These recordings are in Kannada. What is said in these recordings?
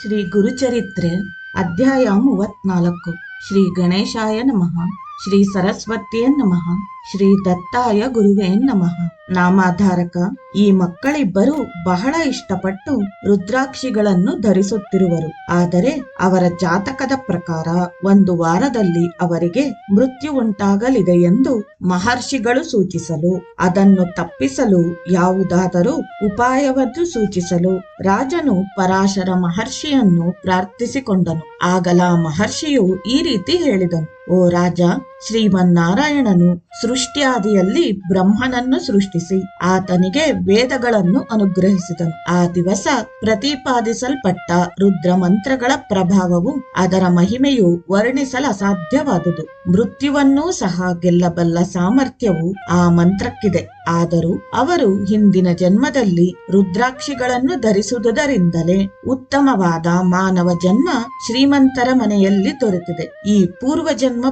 ಶ್ರೀ ಗುರುಚರಿತ್ರೆ ಅಧ್ಯಾಯ ಮೂವತ್ನಾಲ್ಕು. ಶ್ರೀ ಗಣೇಶಾಯ ನಮಃ. ಶ್ರೀ ಸರಸ್ವತಿಯ ನಮಃ. ಶ್ರೀ ದತ್ತಾಯ ಗುರುವೇ ನಮಃ. ನಾಮಾಧಾರಕ. ಈ ಮಕ್ಕಳಿಬ್ಬರು ಬಹಳ ಇಷ್ಟಪಟ್ಟು ರುದ್ರಾಕ್ಷಿಗಳನ್ನು ಧರಿಸುತ್ತಿರುವರು. ಆದರೆ ಅವರ ಜಾತಕದ ಪ್ರಕಾರ ಒಂದು ವಾರದಲ್ಲಿ ಅವರಿಗೆ ಮೃತ್ಯು ಉಂಟಾಗಲಿದೆ ಎಂದು ಮಹರ್ಷಿಗಳು ಸೂಚಿಸಲು, ಅದನ್ನು ತಪ್ಪಿಸಲು ಯಾವುದಾದರೂ ಉಪಾಯವನ್ನು ಸೂಚಿಸಲು ರಾಜನು ಪರಾಶರ ಮಹರ್ಷಿಯನ್ನು ಪ್ರಾರ್ಥಿಸಿಕೊಂಡನು. ಆಗಲ ಮಹರ್ಷಿಯು ಈ ರೀತಿ ಹೇಳಿದನು, ಓ ರಾಜ ಶ್ರೀಮನ್ನಾರಾಯಣನು ಸೃಷ್ಟಿಯಾದಿಯಲ್ಲಿ ಬ್ರಹ್ಮನನ್ನು ಸೃಷ್ಟಿಸಿ. ಆತನಿಗೆ ವೇದಗಳನ್ನು ಅನುಗ್ರಹಿಸಿದನು. ಆ ದಿವಸ ಪ್ರತಿಪಾದಿಸಲ್ಪಟ್ಟ ರುದ್ರ ಮಂತ್ರಗಳ ಪ್ರಭಾವವು ಅದರ ಮಹಿಮೆಯು ವರ್ಣಿಸಲಸಾಧ್ಯವಾದುದು. ಮೃತ್ಯುವನ್ನೂ ಸಹ ಗೆಲ್ಲಬಲ್ಲ ಸಾಮರ್ಥ್ಯವು ಆ ಮಂತ್ರಕ್ಕಿದೆ. ಆದರೂ ಅವರು ಹಿಂದಿನ ಜನ್ಮದಲ್ಲಿ ರುದ್ರಾಕ್ಷಿಗಳನ್ನು ಧರಿಸುವುದರಿಂದಲೇ ಉತ್ತಮವಾದ ಮಾನವ ಜನ್ಮ ಶ್ರೀಮಂತರ ಮನೆಯಲ್ಲಿ ದೊರೆತಿದೆ. ಈ ಪೂರ್ವ ಜನ್ಮ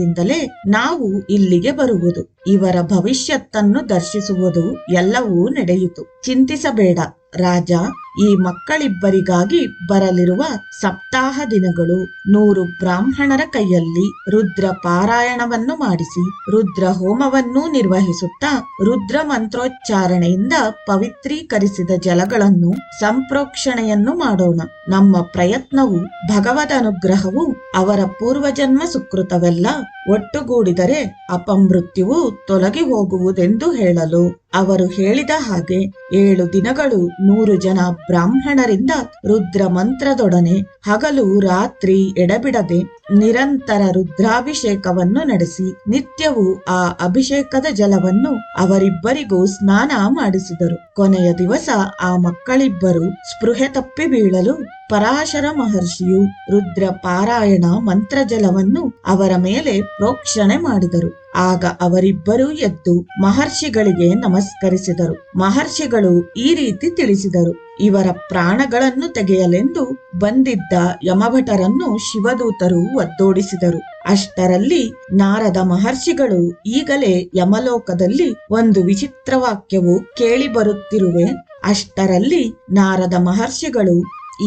ಪುಣ್ಯವಶದಿಂದಲೇ ನಾವು ಇಲ್ಲಿಗೆ ಬರುವುದು. ಇವರ ಭವಿಷ್ಯತ್ತನ್ನು ದರ್ಶಿಸುವುದು ಎಲ್ಲವೂ ನಡೆಯಿತು. ಚಿಂತಿಸಬೇಡ ರಾಜ. ಈ ಮಕ್ಕಳಿಬ್ಬರಿಗಾಗಿ ಬರಲಿರುವ ಸಪ್ತಾಹ ದಿನಗಳು ನೂರು ಬ್ರಾಹ್ಮಣರ ಕೈಯಲ್ಲಿ ರುದ್ರ ಪಾರಾಯಣವನ್ನು ಮಾಡಿಸಿ, ರುದ್ರ ಹೋಮವನ್ನೂ ನಿರ್ವಹಿಸುತ್ತಾ, ರುದ್ರ ಮಂತ್ರೋಚ್ಚಾರಣೆಯಿಂದ ಪವಿತ್ರೀಕರಿಸಿದ ಜಲಗಳನ್ನು ಸಂಪ್ರೋಕ್ಷಣೆಯನ್ನು ಮಾಡೋಣ. ನಮ್ಮ ಪ್ರಯತ್ನವು ಭಗವದ ಅನುಗ್ರಹವು ಅವರ ಪೂರ್ವಜನ್ಮ ಸುಕೃತವೆಲ್ಲ ಒಟ್ಟುಗೂಡಿದರೆ ಅಪಮೃತ್ಯುವು ತೊಲಗಿ ಹೋಗುವುದೆಂದು ಹೇಳಲು. ಅವರು ಹೇಳಿದ ಹಾಗೆ ಏಳು ದಿನಗಳು ನೂರು ಜನ ಬ್ರಾಹ್ಮಣರಿಂದ ರುದ್ರ ಮಂತ್ರದೊಡನೆ ಹಗಲು ರಾತ್ರಿ ಎಡಬಿಡದೆ ನಿರಂತರ ರುದ್ರಾಭಿಷೇಕವನ್ನು ನಡೆಸಿ ನಿತ್ಯವೂ ಆ ಅಭಿಷೇಕದ ಜಲವನ್ನು ಅವರಿಬ್ಬರಿಗೂ ಸ್ನಾನ ಮಾಡಿಸಿದರು. ಕೊನೆಯ ದಿವಸ ಆ ಮಕ್ಕಳಿಬ್ಬರು ಸ್ಪೃಹೆ ತಪ್ಪಿ ಬೀಳಲು ಪರಾಶರ ಮಹರ್ಷಿಯು ರುದ್ರ ಪಾರಾಯಣ ಮಂತ್ರ ಜಲವನ್ನು ಅವರ ಮೇಲೆ ಪ್ರೋಕ್ಷಣೆ ಮಾಡಿದರು. ಆಗ ಅವರಿಬ್ಬರೂ ಎದ್ದು ಮಹರ್ಷಿಗಳಿಗೆ ನಮಸ್ಕರಿಸಿದರು. ಮಹರ್ಷಿಗಳು ಈ ರೀತಿ ತಿಳಿಸಿದರು, ಇವರ ಪ್ರಾಣಗಳನ್ನು ತೆಗೆಯಲೆಂದು ಬಂದಿದ್ದ ಯಮಭಟರನ್ನು ಶಿವದೂತರು ಒತ್ತೋಡಿಸಿದರು ಅಷ್ಟರಲ್ಲಿ ನಾರದ ಮಹರ್ಷಿಗಳು ಈಗಲೇ ಯಮಲೋಕದಲ್ಲಿ ಒಂದು ವಿಚಿತ್ರ ವಾಕ್ಯವು ಕೇಳಿ ಬರುತ್ತಿರುವೆ ಅಷ್ಟರಲ್ಲಿ ನಾರದ ಮಹರ್ಷಿಗಳು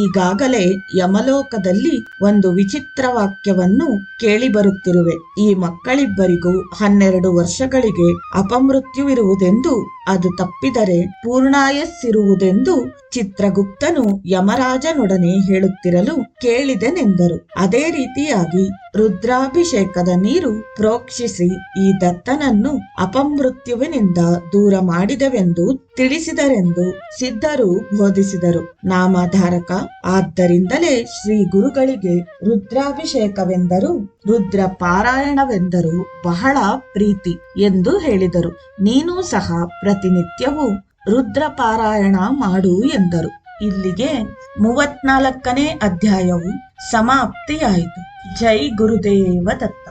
ಈಗಾಗಲೇ ಯಮಲೋಕದಲ್ಲಿ ಒಂದು ವಿಚಿತ್ರ ವಾಕ್ಯವನ್ನು ಕೇಳಿ ಬರುತ್ತಿರುವೆ. ಈ ಮಕ್ಕಳಿಬ್ಬರಿಗೂ ಹನ್ನೆರಡು ವರ್ಷಗಳಿಗೆ ಅಪಮೃತ್ಯುವಿರುವುದೆಂದು, ಅದು ತಪ್ಪಿದರೆ ಪೂರ್ಣಾಯಸ್ಸಿರುವುದೆಂದು ಚಿತ್ರಗುಪ್ತನು ಯಮರಾಜನೊಡನೆ ಹೇಳುತ್ತಿರಲು ಕೇಳಿದೆನೆಂದರು. ಅದೇ ರೀತಿಯಾಗಿ ರುದ್ರಾಭಿಷೇಕದ ನೀರು ಪ್ರೋಕ್ಷಿಸಿ ಈ ದತ್ತನನ್ನು ಅಪಮೃತ್ಯುವಿನಿಂದ ದೂರ ಮಾಡಿದವೆಂದು ತಿಳಿಸಿದರೆಂದು ಸಿದ್ಧರು ಬೋಧಿಸಿದರು. ನಾಮಧಾರಕ, ಆದ್ದರಿಂದಲೇ ಶ್ರೀ ಗುರುಗಳಿಗೆ ರುದ್ರಾಭಿಷೇಕವೆಂದರು ರುದ್ರ ಪಾರಾಯಣವೆಂದರು ಬಹಳ ಪ್ರೀತಿ ಎಂದು ಹೇಳಿದರು. ನೀನು ಸಹ ಪ್ರತಿನಿತ್ಯವೂ ರುದ್ರ ಪಾರಾಯಣ ಮಾಡು ಎಂದರು. ಇಲ್ಲಿಗೆ ಮೂವತ್ನಾಲ್ಕನೇ ಅಧ್ಯಾಯವು ಸಮಾಪ್ತಿಯಾಯಿತು. జై గురుదేవ దత్త